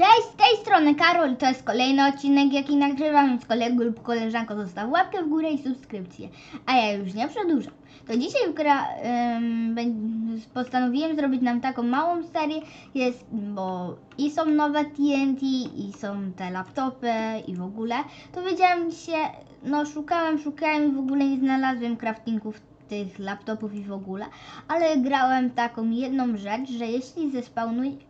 Cześć, z tej strony Karol, to jest kolejny odcinek, jaki nagrywam, więc kolego lub koleżanko zostaw łapkę w górę i subskrypcję. A ja już nie przedłużam. To dzisiaj gra, ym, postanowiłem zrobić nam taką małą serię, jest, bo i są nowe TNT, i są te laptopy, i w ogóle. To wiedziałam się, no szukałem, szukałem i w ogóle nie znalazłem craftingów tych laptopów i w ogóle, ale grałem taką jedną rzecz, że jeśli zespawnuj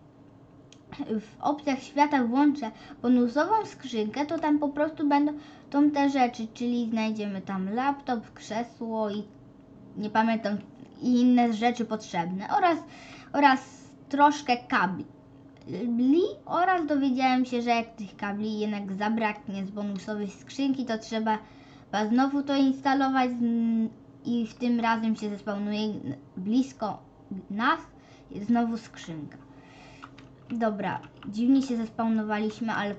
w opcjach świata włączę bonusową skrzynkę, to tam po prostu będą tą te rzeczy, czyli znajdziemy tam laptop, krzesło i nie pamiętam i inne rzeczy potrzebne oraz, oraz troszkę kabli oraz dowiedziałem się, że jak tych kabli jednak zabraknie z bonusowej skrzynki, to trzeba znowu to instalować i w tym razem się zespawnuje blisko nas znowu skrzynka. Dobra, dziwnie się zespawnowaliśmy, ale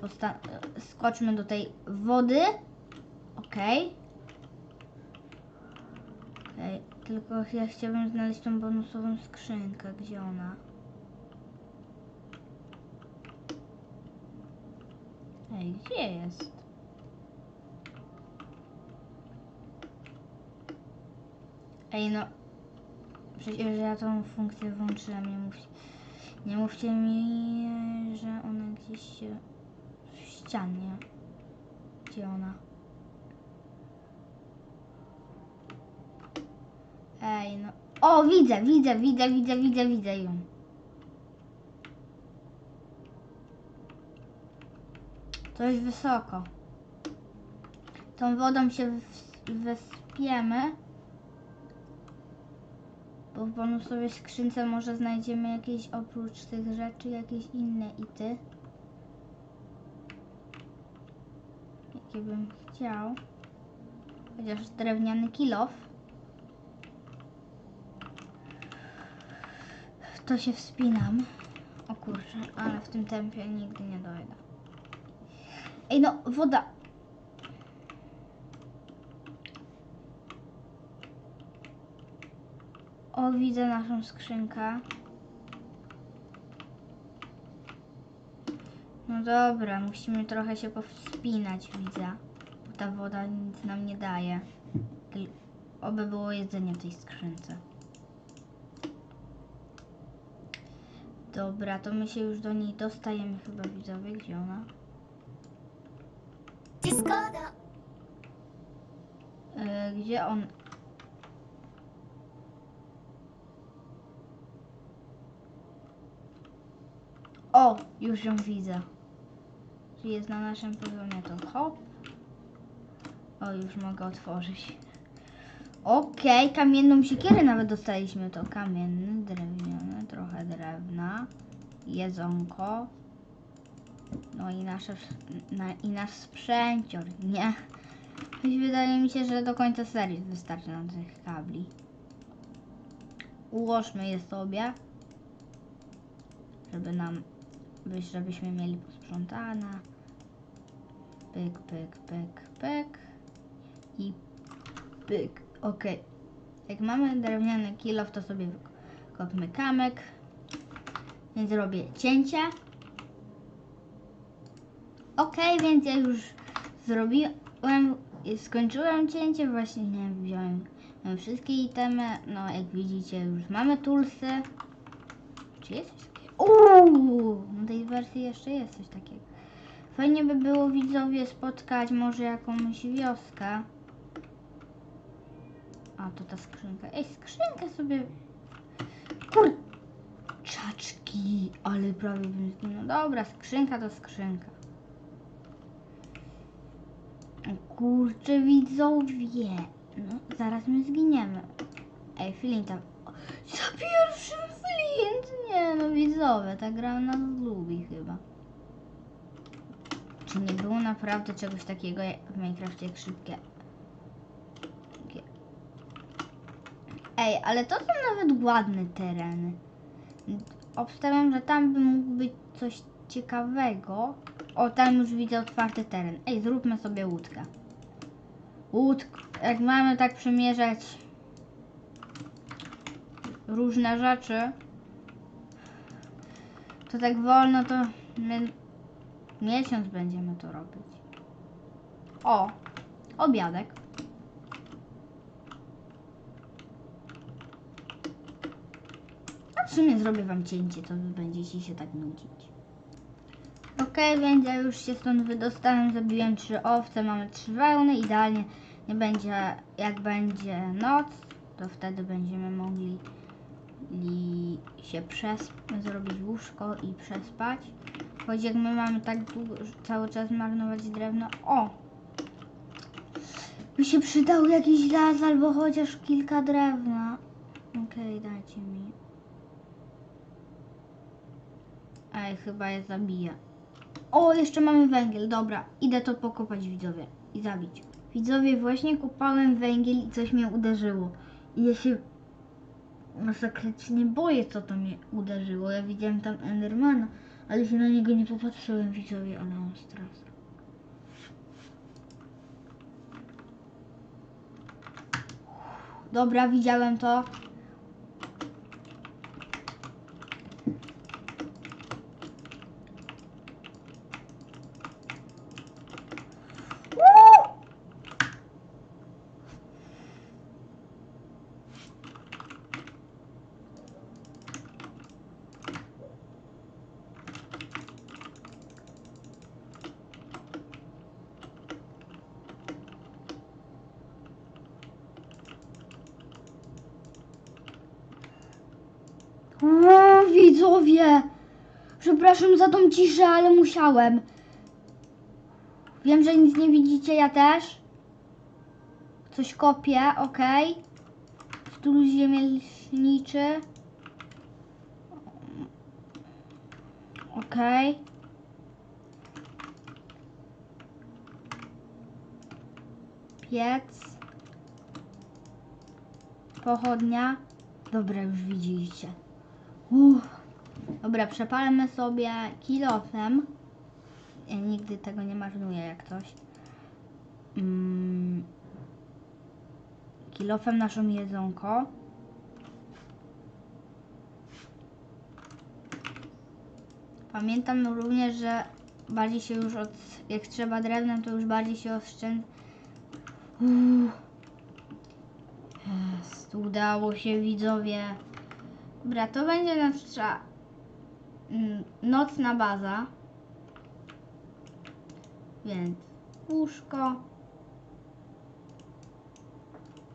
skoczmy do tej wody. Okej. Okej, tylko ja chciałbym znaleźć tą bonusową skrzynkę. Gdzie ona? Ej, gdzie jest? Ej, no. Przecież ja tą funkcję włączyłem, nie mówcie. Nie mówcie mi, że ona gdzieś się w ścianie. Gdzie ona? Ej, no. O, widzę, widzę, widzę, widzę, widzę, widzę ją. To jest wysoko. Tą wodą się wyspiemy. Bo w bonusowej skrzynce może znajdziemy jakieś oprócz tych rzeczy jakieś inne ity. Jakie bym chciał. Chociaż drewniany kilof. To się wspinam. O kurczę, ale w tym tempie nigdy nie dojdę. Ej no, woda. O, widzę naszą skrzynkę. No dobra, musimy trochę się powspinać, widzę. Bo ta woda nic nam nie daje. Oby było jedzenie w tej skrzynce. Dobra, to my się już do niej dostajemy chyba widzowie. Gdzie ona? Discoda. E, gdzie on? O, już ją widzę. Czyli jest na naszym poziomie to hop. O, już mogę otworzyć. Okej, kamienną siekierę nawet dostaliśmy. To kamienny, drewniany, trochę drewna, jedzonko. No i nasze, na, i nasz sprzęcior, nie? Wydaje mi się, że do końca serii wystarczy nam tych kabli. Ułożmy je sobie, żeby nam, by- żebyśmy mieli posprzątane. Pyk, pyk, pyk, pyk i pyk. Ok. Jak mamy drewniany kilof, to sobie kopmy kamek. Więc robię cięcie. Ok, więc ja już zrobiłem, skończyłem cięcie, właśnie nie wziąłem wszystkie itemy, no jak widzicie już mamy tulsy. Czy jest? Uuu, na tej wersji jeszcze jest coś takiego. Fajnie by było widzowie spotkać może jakąś wioskę. A, to ta skrzynka. Ej, skrzynkę sobie... Kurczaczki, ale prawie bym zginął. Dobra, skrzynka to skrzynka. Kurczę, widzowie. No, zaraz my zginiemy. Ej, Flint No, widzowie, ta gra nas lubi chyba. Czy nie było naprawdę czegoś takiego w Minecrafcie jak szybkie? Ej, ale to są nawet ładne tereny. Obstawiam, że tam by mógł być coś ciekawego. O, tam już widzę otwarty teren. Ej, zróbmy sobie łódkę. Łódk, jak mamy tak przymierzać różne rzeczy, to tak wolno to my Miesiąc będziemy to robić. O, obiadek. A w sumie zrobię wam cięcie, to wy będziecie się tak nudzić. Okej, więc ja już się stąd wydostałem, zabiłem trzy owce, mamy trzy wełny, idealnie nie będzie, jak będzie noc, to wtedy będziemy mogli li się przes zrobić łóżko i przespać. Choć jak my mamy tak długo, cały czas marnować drewno, o! By się przydał jakiś las albo chociaż kilka drewna. Okej, dajcie mi. Ej, chyba je zabiję. O, jeszcze mamy węgiel, dobra. Idę to pokopać widzowie i zabić. Widzowie, właśnie kopałem węgiel i coś mnie uderzyło. I ja się masakrycznie boję, co to mnie uderzyło. Ja widziałem tam Endermana, ale się na niego nie popatrzyłem, widzowie, ale on stres. Dobra, widziałem to. O, widzowie! Przepraszam za tą ciszę, ale musiałem. Wiem, że nic nie widzicie, ja też. Coś kopię, ok. Stół ziemielniczy. Ok. Piec. Pochodnia. Dobra, już widzicie. Uff. Dobra, przepalmy sobie kilofem. Ja nigdy tego nie marnuję jak coś. Mm. Kilofem naszą jedzonko. Pamiętam również, że bardziej się już od... Jak trzeba drewnem, to już bardziej się oszczędza. Udało się widzowie. Dobra, to będzie nasza mm, nocna baza. Więc łóżko.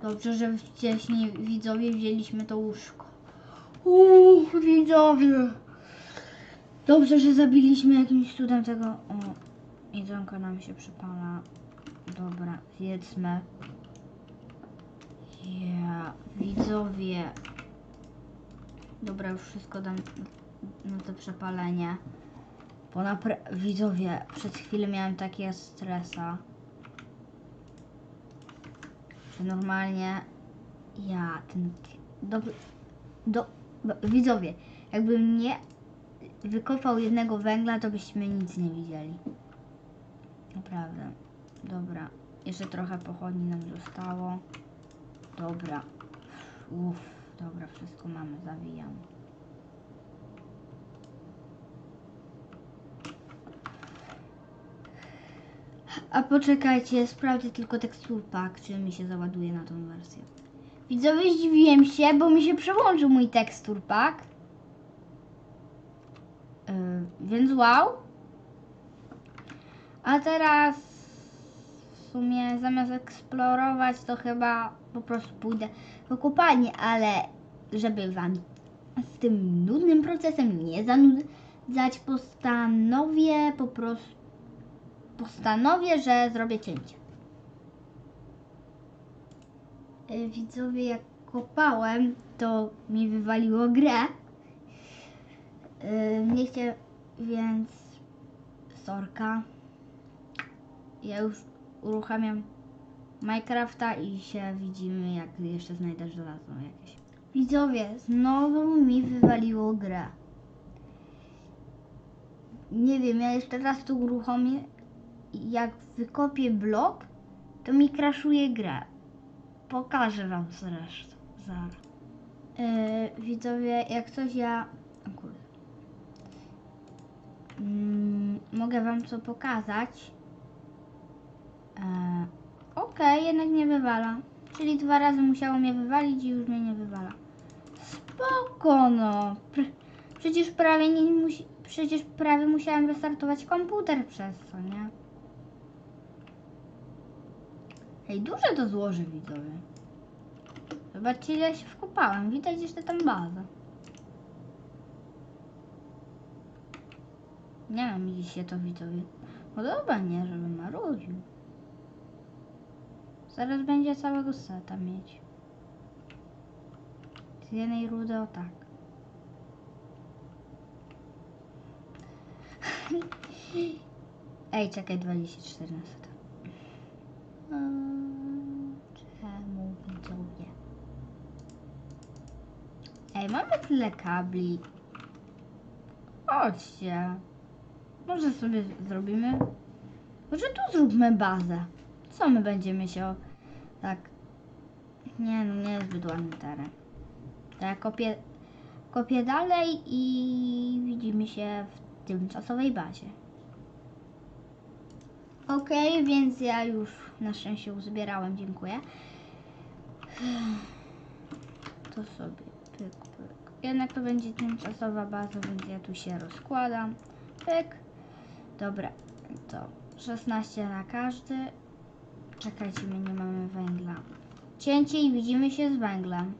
Dobrze, że wcześniej widzowie wzięliśmy to łóżko. Uuu, widzowie. Dobrze, że zabiliśmy jakimś cudem tego. O, jedzonko nam się przypala. Dobra, zjedzmy. Ja, widzowie. Dobra, już wszystko dam na to przepalenie. Bo widzowie, przed chwilą miałem takie stresa. Że normalnie ja ten do, do, do, widzowie, jakbym nie wykopał jednego węgla, to byśmy nic nie widzieli. Naprawdę. Dobra. Jeszcze trochę pochodni nam zostało. Dobra. Uff, dobra, wszystko mamy, zawijam. A poczekajcie, sprawdzę tylko tekstur pack, czy mi się załaduje na tą wersję. Widzowie, zdziwiłem się, bo mi się przełączył mój tekstur pack. Yy, więc wow. A teraz sumie zamiast eksplorować, to chyba po prostu pójdę w kopalnię, ale żeby wam z tym nudnym procesem nie zanudzać, postanowię po prostu postanowię, że zrobię cięcie. Y, Widzowie, jak kopałem, to mi wywaliło grę. Y, Nie chcę, więc sorka. Ja już uruchamiam Minecrafta i się widzimy, jak jeszcze znajdę żelazo jakieś. Widzowie, znowu mi wywaliło grę. Nie wiem, ja jeszcze raz to uruchomię. Jak wykopię blok, to mi kraszuje grę. Pokażę wam zresztą. Zaraz. Yy, widzowie, jak coś ja... O kurde. Mm, mogę wam co pokazać. E, Okej, jednak nie wywala. Czyli dwa razy musiało mnie wywalić i już mnie nie wywala. Spoko no. Pr- przecież prawie nie musi- przecież prawie musiałem restartować komputer przez to, nie? Ej, duże to złoży widzowie. Zobaczcie ile się wkopałem. Widać jeszcze tam bazę. Nie wiem, mi się to widzowie podoba, nie, żeby marudził. Zaraz będzie całego seta mieć. Z jednej rudy o tak. Ej, czekaj, 24 na seta. Mm, Czemu widzowie? Ej, mamy tyle kabli. Chodźcie. Może sobie zrobimy. Może tu zróbmy bazę. Co my będziemy się. Tak. Nie, no nie jest zbyt ładny teren. Ja kopię, kopię dalej i widzimy się w tymczasowej bazie. Okej, więc ja już na szczęście uzbierałem, dziękuję. To sobie pyk, pyk. Jednak to będzie tymczasowa baza, więc ja tu się rozkładam. Pyk. Dobra, to 16 na każdy. Czekajcie, my nie mamy węgla. Cięcie i widzimy się z węglem.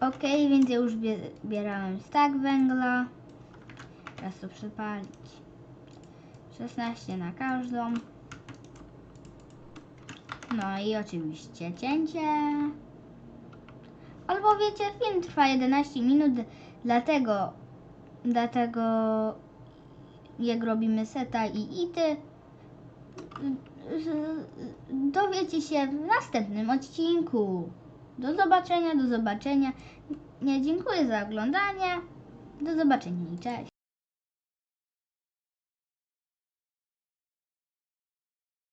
Ok, więc ja już bie- bierałem stak węgla. Teraz to przypalić. 16 na każdą. No i oczywiście cięcie. Albo wiecie, film trwa 11 minut, dlatego, dlatego jak robimy seta i ity, dowiecie się w następnym odcinku. Do zobaczenia, do zobaczenia. Nie, dziękuję za oglądanie. Do zobaczenia i cześć.